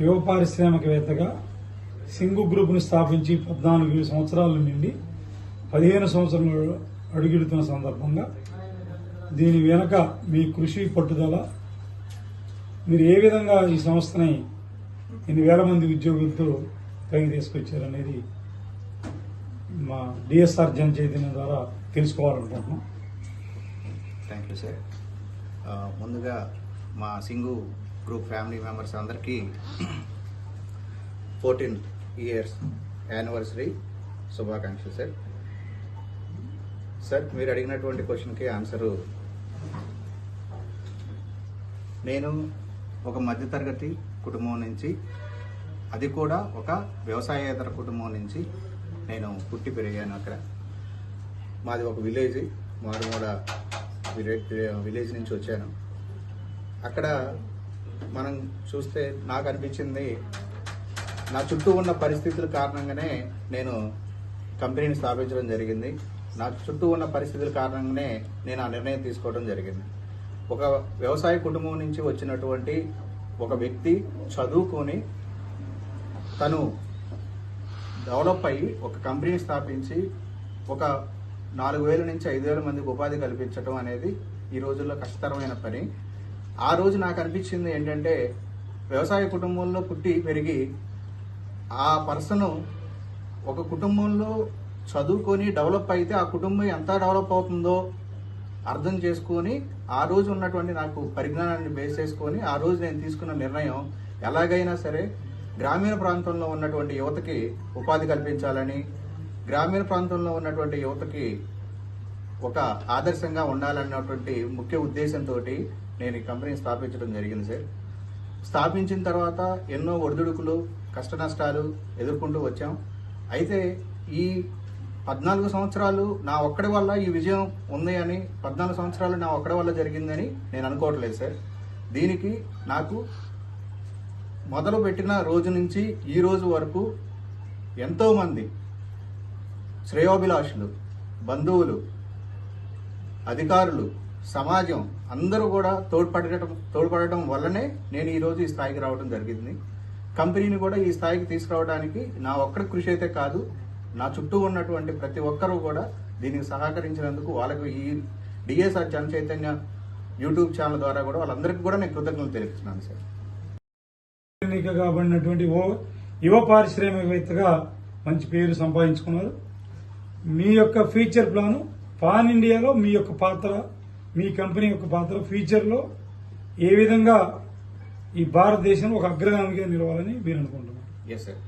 యువ పారిశ్రామికవేత్తగా సింగు గ్రూప్ను స్థాపించి పద్నాలుగు సంవత్సరాల నుండి పదిహేను సంవత్సరాలు అడుగుడుతున్న సందర్భంగా దీని వెనక మీ కృషి పట్టుదల మీరు ఏ విధంగా ఈ సంస్థని ఎన్ని వేల మంది ఉద్యోగులతో పైకి తీసుకొచ్చారనేది మా డిఎస్ఆర్ జన చైతన్యం ద్వారా తెలుసుకోవాలనుకుంటున్నాం. థ్యాంక్ యూ సార్ ముందుగా మా సింగు గ్రూప్ ఫ్యామిలీ మెంబర్స్ అందరికీ ఫోర్టీన్ ఇయర్స్ యానివర్సరీ శుభాకాంక్షలు సార్ సార్ మీరు అడిగినటువంటి క్వశ్చన్కి ఆన్సరు నేను ఒక మధ్యతరగతి కుటుంబం నుంచి అది కూడా ఒక వ్యవసాయేతర కుటుంబం నుంచి నేను పుట్టి పెరిగాను అక్కడ. మాది ఒక విలేజ్ మారుమూడ విలేజ్ నుంచి వచ్చాను. అక్కడ మనం చూస్తే నాకు అనిపించింది నా చుట్టూ ఉన్న పరిస్థితుల కారణంగానే నేను కంపెనీని స్థాపించడం జరిగింది. నా చుట్టూ ఉన్న పరిస్థితుల కారణంగానే నేను ఆ నిర్ణయం తీసుకోవడం జరిగింది. ఒక వ్యవసాయ కుటుంబం నుంచి వచ్చినటువంటి ఒక వ్యక్తి చదువుకొని తను డెవలప్ అయ్యి ఒక కంపెనీ స్థాపించి ఒక నాలుగు వేల నుంచి ఐదు వేల మందికి ఉపాధి కల్పించడం అనేది ఈ రోజుల్లో కష్టతరమైన పని. ఆ రోజు నాకు అనిపించింది ఏంటంటే వ్యవసాయ కుటుంబంలో పుట్టి పెరిగి ఆ పర్సన్ ఒక కుటుంబంలో చదువుకొని డెవలప్ అయితే ఆ కుటుంబం ఎంత డెవలప్ అవుతుందో అర్థం చేసుకొని ఆ రోజు ఉన్నటువంటి నాకు పరిజ్ఞానాన్ని బేస్ చేసుకొని ఆ రోజు నేను తీసుకున్న నిర్ణయం ఎలాగైనా సరే గ్రామీణ ప్రాంతంలో ఉన్నటువంటి యువతకి ఉపాధి కల్పించాలని గ్రామీణ ప్రాంతంలో ఉన్నటువంటి యువతకి ఒక ఆదర్శంగా ఉండాలన్నటువంటి ముఖ్య ఉద్దేశంతో నేను ఈ కంపెనీ స్థాపించడం జరిగింది సార్. స్థాపించిన తర్వాత ఎన్నో ఒడిదుడుకులు కష్ట నష్టాలు ఎదుర్కొంటూ వచ్చాం. అయితే ఈ పద్నాలుగు సంవత్సరాలు నా ఒక్కడి వల్ల ఈ విజయం ఉంది అని పద్నాలుగు సంవత్సరాలు నా ఒక్కడి వల్ల జరిగిందని నేను అనుకోవట్లేదు సార్. దీనికి నాకు మొదలు పెట్టిన రోజు నుంచి ఈ రోజు వరకు ఎంతోమంది శ్రేయోభిలాషులు బంధువులు అధికారులు సమాజం అందరూ కూడా తోడ్పడటం తోడ్పడటం వల్లనే నేను ఈరోజు ఈ స్థాయికి రావడం జరిగింది. కంపెనీని కూడా ఈ స్థాయికి తీసుకురావడానికి నా ఒక్కడి కృషి అయితే కాదు నా చుట్టూ ఉన్నటువంటి ప్రతి ఒక్కరూ కూడా దీనికి సహకరించినందుకు వాళ్ళకు ఈ DSR Jana Chaitanya YouTube channel ద్వారా కూడా వాళ్ళందరికీ కూడా నేను కృతజ్ఞతలు తెలుపుతున్నాను సార్. కాబడినటువంటి ఓ యువ పారిశ్రామికవేత్తగా మంచి పేరు సంపాదించుకున్నారు. మీ యొక్క ఫ్యూచర్ ప్లాను పాన్ ఇండియాలో మీ యొక్క పాత్ర మీ కంపెనీ యొక్క పాత్ర ఫ్యూచర్లో ఏ విధంగా ఈ భారతదేశంలో ఒక అగ్రగామిగా నిలవాలని మీరు అనుకుంటున్నారు? ఎస్ సార్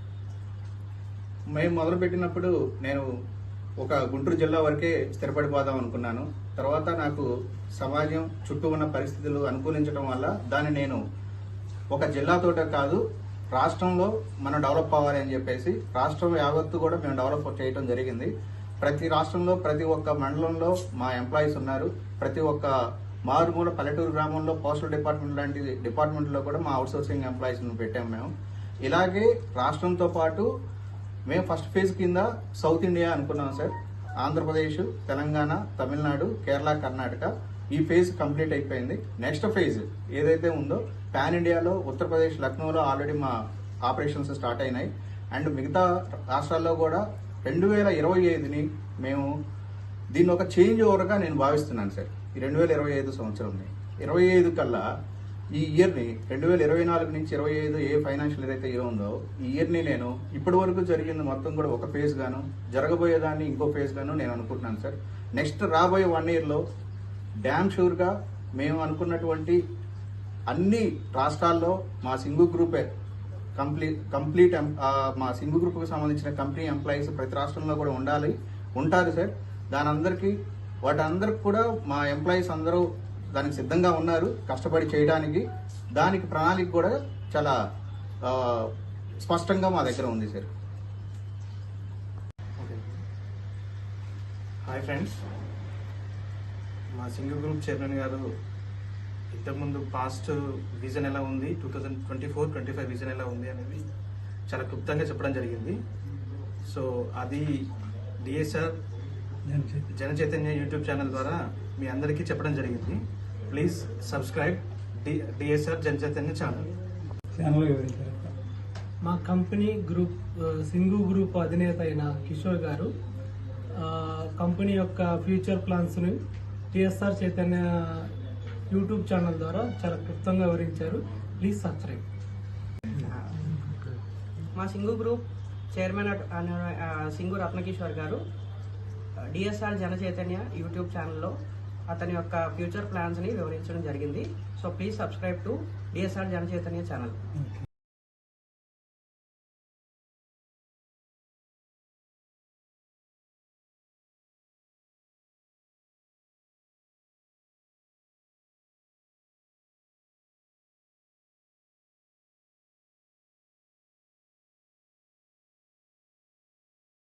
మేము మొదలుపెట్టినప్పుడు నేను ఒక గుంటూరు జిల్లా వరకే స్థిరపడిపోదాం అనుకున్నాను. తర్వాత నాకు సమాజం చుట్టూ ఉన్న పరిస్థితులు అనుకూలించడం వల్ల దాన్ని నేను ఒక జిల్లాతోటే కాదు రాష్ట్రంలో మనం డెవలప్ అవ్వాలి అని చెప్పేసి రాష్ట్రం యావత్తు కూడా మేము డెవలప్ చేయడం జరిగింది. ప్రతి రాష్ట్రంలో ప్రతి ఒక్క మండలంలో మా ఎంప్లాయీస్ ఉన్నారు. ప్రతి ఒక్క మారుమూల పల్లెటూరు గ్రామంలో పోస్టల్ డిపార్ట్మెంట్ లాంటి డిపార్ట్మెంట్లో కూడా మా అవుట్సోర్సింగ్ ఎంప్లాయీస్ని పెట్టాము మేము. ఇలాగే రాష్ట్రంతో పాటు మేము ఫస్ట్ ఫేజ్ కింద సౌత్ ఇండియా అనుకున్నాం సార్. ఆంధ్రప్రదేశ్ తెలంగాణ తమిళనాడు కేరళ కర్ణాటక ఈ ఫేజ్ కంప్లీట్ అయిపోయింది. నెక్స్ట్ ఫేజ్ ఏదైతే ఉందో పాన్ ఇండియాలో ఉత్తరప్రదేశ్ లక్నోలో ఆల్రెడీ మా ఆపరేషన్స్ స్టార్ట్ అయినాయి. అండ్ మిగతా రాష్ట్రాల్లో కూడా రెండు వేల ఇరవై ఐదుని మేము దీన్ని ఒక చేంజ్ ఓవర్గా నేను భావిస్తున్నాను సార్. ఈ రెండు వేల ఇరవై ఐదు సంవత్సరంని. ఇరవై ఐదు కల్లా ఈ ఇయర్ని రెండు వేల ఇరవై నాలుగు నుంచి ఇరవై ఐదు ఏ ఫైనాన్షియల్ ఇయర్ అయితే ఇయర్ ఉందో ఈ ఇయర్ని నేను ఇప్పటి వరకు జరిగింది మొత్తం కూడా ఒక ఫేజ్ గాను జరగబోయేదాన్ని ఇంకో ఫేజ్ గాను నేను అనుకుంటున్నాను సార్. నెక్స్ట్ రాబోయే వన్ ఇయర్లో డ్యామ్ షూర్గా మేము అనుకున్నటువంటి అన్ని రాష్ట్రాల్లో మా సింగు గ్రూపే కంప్లీట్ కంప్లీట్ మా సింగు గ్రూప్కి సంబంధించిన కంపెనీ ఎంప్లాయీస్ ప్రతి రాష్ట్రంలో కూడా ఉండాలి ఉంటారు సార్. దాని అందరికీ వాటందరికి కూడా మా ఎంప్లాయీస్ అందరూ దానికి సిద్ధంగా ఉన్నారు కష్టపడి చేయడానికి. దానికి ప్రణాళిక కూడా చాలా స్పష్టంగా మా దగ్గర ఉంది సార్. Hi friends. మా సింగిల్ గ్రూప్ చైర్మన్ గారు ఇంతకుముందు పాస్ట్ విజన్ ఎలా ఉంది two thousand twenty four twenty five vision ఎలా ఉంది అనేది చాలా క్లుప్తంగా చెప్పడం జరిగింది. సో అది DSR Jana Chaitanya YouTube channel ద్వారా మీ అందరికీ చెప్పడం జరిగింది. Please subscribe D DSR Jana Chaitanya channel channel వివరించారు మా కంపెనీ గ్రూప్ సింగు గ్రూప్ అధినేత అయిన కిషోర్ గారు ఆ, కంపెనీ యొక్క future ప్లాన్స్ని T S R Chaitanya YouTube channel ద్వారా చాలా క్లుప్తంగా వివరించారు. Please subscribe. మా సింగు గ్రూప్ చైర్మన్ సింగు రత్నకిషోర్ గారు డిఎస్ఆర్ జన చైతన్య యూట్యూబ్ ఛానల్లో అతని యొక్క ఫ్యూచర్ ప్లాన్స్ని వివరించడం జరిగింది. So please subscribe to D S R Jana Chaitanya channel.